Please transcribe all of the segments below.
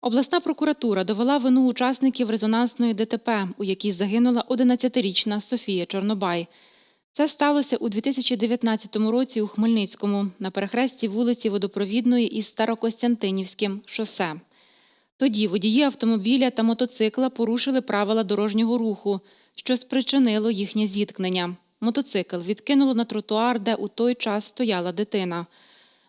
Обласна прокуратура довела вину учасників резонансної ДТП, у якій загинула 11-річна Софія Чорнобай. Це сталося у 2019 році у Хмельницькому на перехресті вулиці Водопровідної із Старокостянтинівським шосе. Тоді водії автомобіля та мотоцикла порушили правила дорожнього руху, що спричинило їхнє зіткнення. Мотоцикл відкинуло на тротуар, де у той час стояла дитина.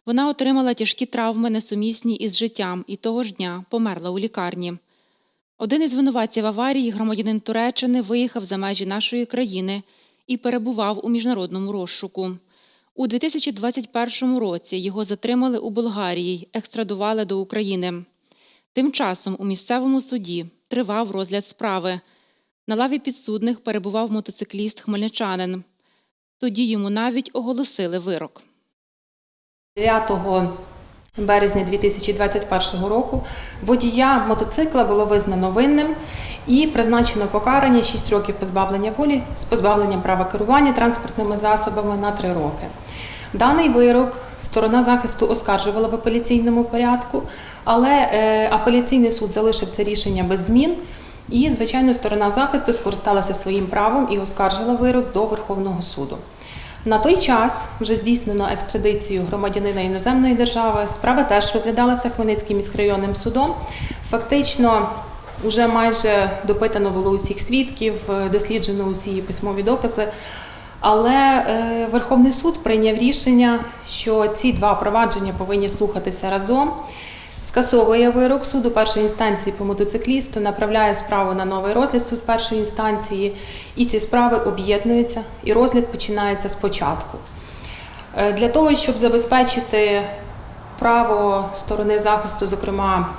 Вона отримала тяжкі травми, несумісні із життям, і того ж дня померла у лікарні. Один із винуватців аварії, громадянин Туреччини, виїхав за межі нашої країни і перебував у міжнародному розшуку. У 2021 році його затримали у Болгарії екстрадували до України. Тим часом у місцевому суді тривав розгляд справи. На лаві підсудних перебував мотоцикліст хмельничанин. Тоді йому навіть оголосили вирок. 9 березня 2021 року водія мотоцикла було визнано винним і призначено покарання 6 років позбавлення волі з позбавленням права керування транспортними засобами на 3 роки. Даний вирок сторона захисту оскаржувала в апеляційному порядку, але е, апеляційний суд залишив це рішення без змін. І, звичайно, сторона захисту скористалася своїм правом і оскаржила вирок до Верховного суду. На той час вже здійснено екстрадицію громадянина іноземної держави. Справа теж розглядалася Хмельницьким міськрайонним судом. Фактично, вже майже допитано було усіх свідків, е, досліджено усі письмові докази. Але е, Верховний суд прийняв рішення, що ці два провадження повинні слухатися разом. Скасовує вирок суду першої інстанції по мотоциклісту, направляє справу на новий розгляд суд першої інстанції, і ці справи об'єднуються, і розгляд починається спочатку. Е, Для того, щоб забезпечити право сторони захисту, зокрема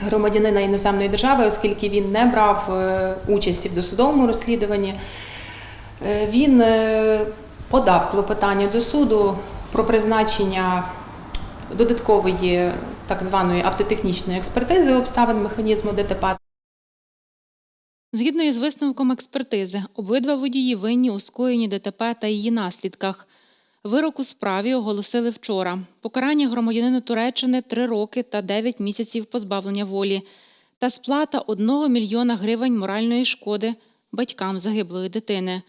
громадянина іноземної держави, оскільки він не брав е, участі в досудовому розслідуванні, е, він подав клопотання до суду про призначення додаткової так званої автотехнічної експертизи обставин механізму ДТП. Згідно із висновком експертизи, обидва водії винні у скоєнні ДТП та її наслідках. Вирок у справі оголосили вчора. Покарання громадянину Туреччини 3 роки та 9 місяців позбавлення волі та сплата 1 мільйона гривень моральної шкоди батькам загиблої дитини.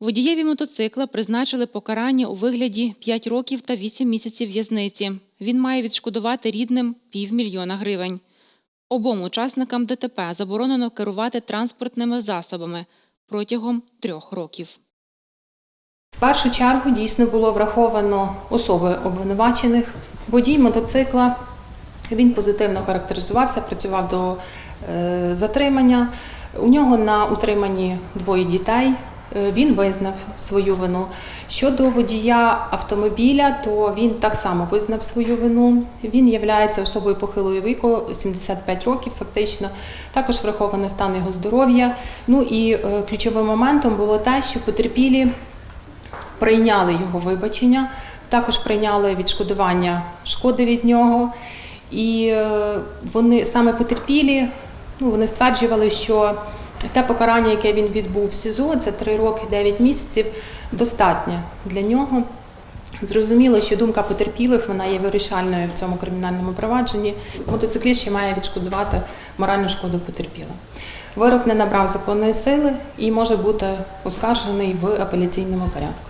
Водієві мотоцикла призначили покарання у вигляді 5 років та 8 місяців в'язниці. Він має відшкодувати рідним півмільйона гривень. Обом учасникам ДТП заборонено керувати транспортними засобами протягом трьох років. В першу чергу дійсно було враховано особи обвинувачених. Водій мотоцикла він позитивно характеризувався, працював до е, затримання. У нього на утриманні двоє дітей. Е, Він визнав свою вину. Щодо водія автомобіля, то він так само визнав свою вину. Він є особою похилого віку, 75 років фактично. Також враховано стан його здоров'я. Ну і е, ключовим моментом було те, що потерпілі прийняли його вибачення, також прийняли відшкодування шкоди від нього. І е, вони саме потерпілі, ну вони стверджували, що те покарання, яке він відбув в СІЗО, це 3 роки 9 місяців, достатньо для нього. Зрозуміло, що думка потерпілих вона є вирішальною в цьому кримінальному провадженні. Мотоцикліст ще має відшкодувати моральну шкоду потерпілим. Вирок не набрав законної сили і може бути оскаржений в апеляційному порядку.